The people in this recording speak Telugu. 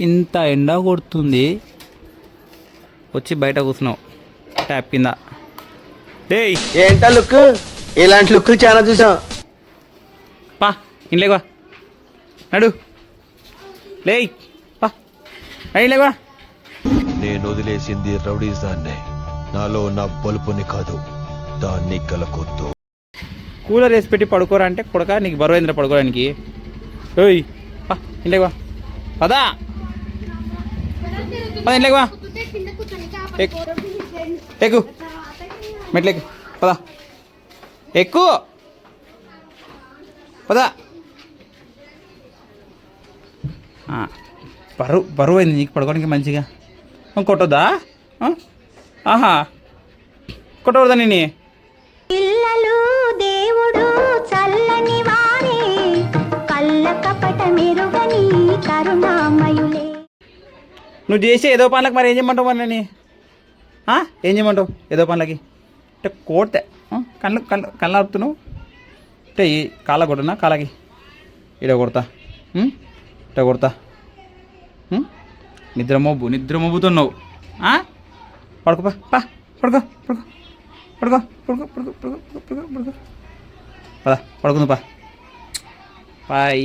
ఇంత ఎండ కొడుతుంది. వచ్చి బయట కూర్చున్నావు. ట్యాప్ కింద. డేయ్! ఏంటా లుక్? ఇలాంటి లుక్లు చాలా చూసాం. పా ఇంట్లోకి వా. నడు. లేయ్ పా. నడు ఇంట్లోకి వా. నేను వదిలేసింది రౌడీజాన్నే. నాలో ఉన్న బలుపుని కాదు దాన్ని కలకొద్దు కూలర్ వేసి పెట్టి పడుకోరా అంటే కొడక నీకు బరువు అయిందిరా పడుకోవడానికి ఓయ్ పా ఇంట్లోకి వా. పదా. పద ఇంట్లోకి వా. ఎక్కు. మెట్లెక్కు పదా. ఎక్కు. పద. బరువు బరువు అయింది నీకు పడుకోవడానికి మంచిగా. కొట్టద్దా? కొట్టొద్దా ఆహా. కొట్టకూడదా నేను నువ్వు చేసే ఏదో పనులకు మరి ఏం చేయమంటావు మరి నేను ఏం చేయమంటావు ఏదో పనులకి? అంటే కోడితే కళ్ళు కళ్ళు కళ్ళు ఆపుతున్నావు అంటే ఈ కాళ్ళ కొడునా కాళ్ళకి. ఇడ కొడతా. ఇట కొడతా. నిద్ర మబ్బు నిద్ర మబ్బుతున్నావు పడుకో పా పడుకో. పడుకో పడుకో పడుకో పడుకో పడుకో పడుకో పడుకో. పదా పడుకుందా పా. బాయ్.